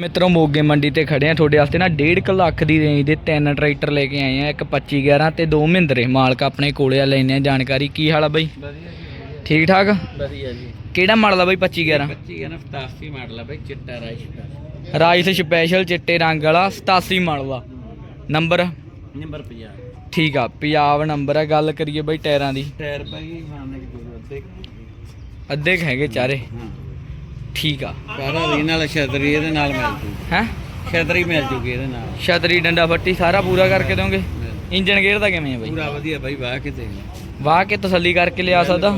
ਮਿੱਤਰੋ ਮੋਗੇ ਮੰਡੀ ਤੇ ਖੜੇ ਆ। ਤੁਹਾਡੇ ਵਾਸਤੇ ਨਾ 1.5 ਲੱਖ ਦੀ ਰੇਂਜ ਦੇ ਤਿੰਨ ਟਰੈਕਟਰ ਲੈ ਕੇ ਆਏ ਆ। ਇੱਕ 25 11 ਤੇ ਦੋ ਮਹਿੰਦਰੇ ਮਾਲਕ ਆਪਣੇ ਕੋਲੇ ਆ ਲੈਣੇ ਆ। ਜਾਣਕਾਰੀ ਕੀ ਹਾਲ ਆ ਬਾਈ? ਠੀਕ ਠਾਕ? ਵਧੀਆ ਜੀ। ਕਿਹੜਾ ਮਾਡਲ ਆ ਬਾਈ 25 11 25 ਹੈ ਨਾ 87 ਮਾਡਲ ਆ ਬਈ ਚਿੱਟਾ ਰਾਈਸ ਰਾਈਸ ਸਪੈਸ਼ਲ ਚਿੱਟੇ ਰੰਗ ਵਾਲਾ 87 ਮਾਡਲ ਆ। ਨੰਬਰ? ਨੰਬਰ 50 ਠੀਕ ਆ ਪੰਜਾਬ ਨੰਬਰ ਆ। ਗੱਲ ਕਰੀਏ ਬਾਈ ਟਾਇਰਾਂ ਦੀ। ਟਾਇਰ ਕਿ ਦੋ ਅੱਧੇ ਅੱਧੇ ਹੈਗੇ ਚਾਰੇ। ਹਾਂ। ਠੀਕ ਆ। ਸਾਰਾ ਰੀ ਨਾਲ ਛਤਰੀ ਇਹਦੇ ਨਾਲ ਮਿਲ ਜੂ। ਹੈ? ਛਤਰੀ ਮਿਲ ਜੂਗੀ ਇਹਦੇ ਨਾਲ। ਛਤਰੀ ਡੰਡਾ ਫੱਟੀ ਸਾਰਾ ਪੂਰਾ ਕਰਕੇ ਦੋਗੇ ਇੰਜਨ ਗੇਅਰ ਦਾ ਕਿਵੇਂ ਆ ਬਾਈ? ਪੂਰਾ ਵਧੀਆ ਬਾਈ ਵਾਹ ਕੇ ਦੇਖ ਵਾਹ ਕੇ ਤਸੱਲੀ ਕਰਕੇ ਲਿਆ ਸਕਦਾ।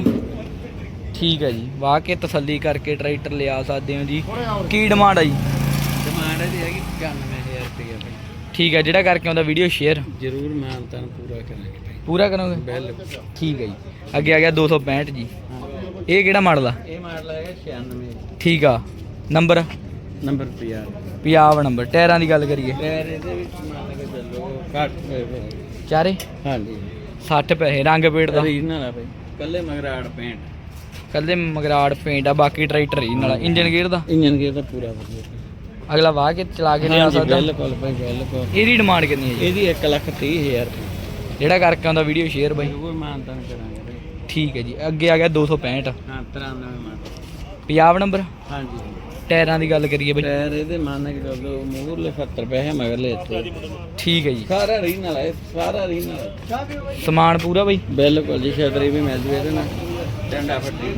ਠੀਕ ਹੈ ਜੀ ਵਾਹ ਕੇ ਤਸੱਲੀ ਕਰਕੇ ਟਰੈਕਟਰ ਲਿਆ ਸਕਦੇ ਹੋ ਜੀ। ਕੀ ਡਿਮਾਂਡ ਆ ਜੀ? ਡਿਮਾਂਡ ਇਹਦੀ ਹੈਗੀ 91000 ਰੁਪਏ ਬਾਈ। ਠੀਕ ਹੈ ਜਿਹੜਾ ਕਰਕੇ ਆਉਂਦਾ ਵੀਡੀਓ ਸ਼ੇਅਰ। ਜ਼ਰੂਰ ਮਾਨਤਾਨ ਪੂਰਾ ਕਰਾਂਗੇ ਪੂਰਾ ਕਰੋਗੇ? ਬਿਲਕੁਲ। ਠੀਕ ਹੈ ਜੀ। ਅੱਗੇ ਆ ਗਿਆ 265 ਜੀ। ਹਾਂ ਇਹ ਕਿਹੜਾ ਮਾਡਲ ਆ? ਇਹ ਮਾਡਲ ਹੈਗਾ 96 ਠੀਕ ਆ। ਨੰਬਰ? Number 50 Punjab number. ਟਾਇਰਾਂ ਦੀ ਗੱਲ ਕਰੀਏ। ਟਾਇਰ ਇਹਦੇ ਵਿੱਚ ਮੰਨ ਕੇ ਚੱਲੋ ਘੱਟ। ਚਾਰੇ? ਹਾਂਜੀ। 60 ਪੈਸੇ ਰੰਗ ਪੇਟ ਦਾ? ਰੀਜਨਲ ਆ ਬਾਈ। ਕੱਲੇ ਮਗਰਾੜ ਪੇਂਟ ਕੱਲੇ ਮਗਰਾੜ ਪੇਂਟ ਆ ਬਾਕੀ ਟਰੈਕਟਰ ਹੀ ਨਾਲ ਇੰਜਨ ਗੇਅਰ ਦਾ? ਇੰਜਨ ਗੇਅਰ ਦਾ ਪੂਰਾ ਵਧੀਆ। ਅਗਲਾ ਵਾਹ ਕੇ ਚਲਾ ਕੇ ਲਿਆ ਸਕਦਾ। ਬਿਲਕੁਲ ਬਿਲਕੁਲ। ਇਹਦੀ ਡਿਮਾਂਡ ਕਿੰਨੀ ਹੈ ਜੀ? ਇਹਦੀ 1 ਲੱਖ 30 ਹਜ਼ਾਰ। ਜਿਹੜਾ ਕਰਕੇ ਆਉਂਦਾ ਵੀਡੀਓ ਸ਼ੇਅਰ ਬਾਈ। ਜ਼ਰੂਰ ਮਾਨਤਾਨ ਕਰਾਂਗੇ। ਬਾਈ ਠੀਕ ਹੈ ਜੀ ਅੱਗੇ ਆ ਗਿਆ 265 ਹਾਂ 93 ਮਾਡਲ। ਪੰਜਾਬ ਨੰਬਰ ਹਾਂਜੀ। ਟਾਇਰਾਂ ਦੀ ਗੱਲ ਕਰੀਏ ਬਈ। ਟਾਇਰ ਇਹਦੇ ਮੰਨ ਕੇ ਚੱਲੋ ਮੂਹਰਲੇ 70 ਪੈਸੇ ਮਗਰਲੇ ਇੱਥੇ। ਠੀਕ ਹੈ ਜੀ। ਸਾਰਾ ਰੀਜਨਲ ਹੈ ਸਾਰਾ ਰੀਜਨਲ ਸਮਾਨ ਪੂਰਾ ਬਈ? ਬਿਲਕੁਲ ਜੀ ਛਤਰੀ ਵੀ ਮਿਲ ਜੂ ਇਹਦੇ ਨਾਲ। ਡੰਡਾ ਫੱਟੀ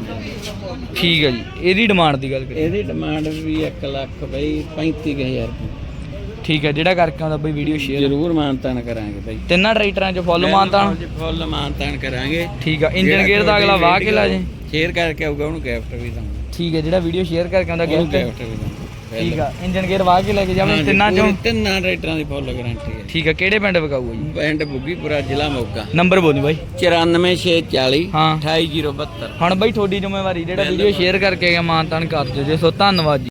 ਠੀਕ ਹੈ ਜੀ ਇਹਦੀ ਡਿਮਾਂਡ ਦੀ ਗੱਲ ਕਰੀਏ। ਇਹਦੀ ਡਿਮਾਂਡ ਵੀ 1 ਲੱਖ ਬਈ 35000 ਰੁਪਏ। ਠੀਕ ਹੈ ਜਿਹੜਾ ਕਰਕੇ ਆਉਂਦਾ ਬਈ ਵੀਡੀਓ ਸ਼ੇਅਰ ਜ਼ਰੂਰ ਮਾਨਤਾਨ ਕਰਾਂਗੇ ਬਾਈ। ਤਿੰਨਾਂ ਟਰੈਕਟਰਾਂ 'ਚ ਫੁੱਲ ਮਾਨਤਾਨ? ਫੁੱਲ ਮਾਨਤਾਨ ਕਰਾਂਗੇ। ਠੀਕ ਆ ਇੰਜਨ ਗੇਅਰ ਦਾ ਅਗਲਾ ਵਾਹ ਕੇ ਲਾ ਜੇ। ਸ਼ੇਅਰ ਕਰਕੇ ਆਊਗਾ ਉਹਨੂੰ ਗਿਫਟ ਵੀ ਦਵਾਂਗੇ ਠੀਕ ਹੈ ਜਿਹੜਾ ਵੀਡੀਓ ਸ਼ੇਅਰ ਕਰਕੇ ਆਉਂਦਾ ਗਿਫਟ ਵੀ ਦਵਾਂਗੇ ਠੀਕ ਆ ਇੰਜਨ ਗੇਅਰ ਵਾਹ ਕੇ ਲੈ ਕੇ ਜਾਵੇਂ ਤਿੰਨਾਂ 'ਚੋਂ। ਤਿੰਨਾਂ ਰਾਈਟਰਾਂ ਦੀ ਫੁੱਲ ਗਾਰੰਟੀ ਹੈ। ਠੀਕ ਆ ਕਿਹੜੇ ਪਿੰਡ ਵਿਕਾਊਗਾ ਜੀ? ਪਿੰਡ ਬੁੱਗੀਪੁਰਾ ਜ਼ਿਲ੍ਹਾ ਮੋਗਾ। ਨੰਬਰ ਬੋਲੀ ਬਾਈ। 94640 ਹਾਂ। 28072 ਹੁਣ ਬਾਈ ਤੁਹਾਡੀ ਜ਼ਿੰਮੇਵਾਰੀ ਜਿਹੜਾ ਵੀਡੀਓ ਸ਼ੇਅਰ ਕਰਕੇ ਗਿਆ ਮਾਨਤਾਨ ਕਰ ਦਿਓ ਜੇ। ਸੋ ਧੰਨਵਾਦ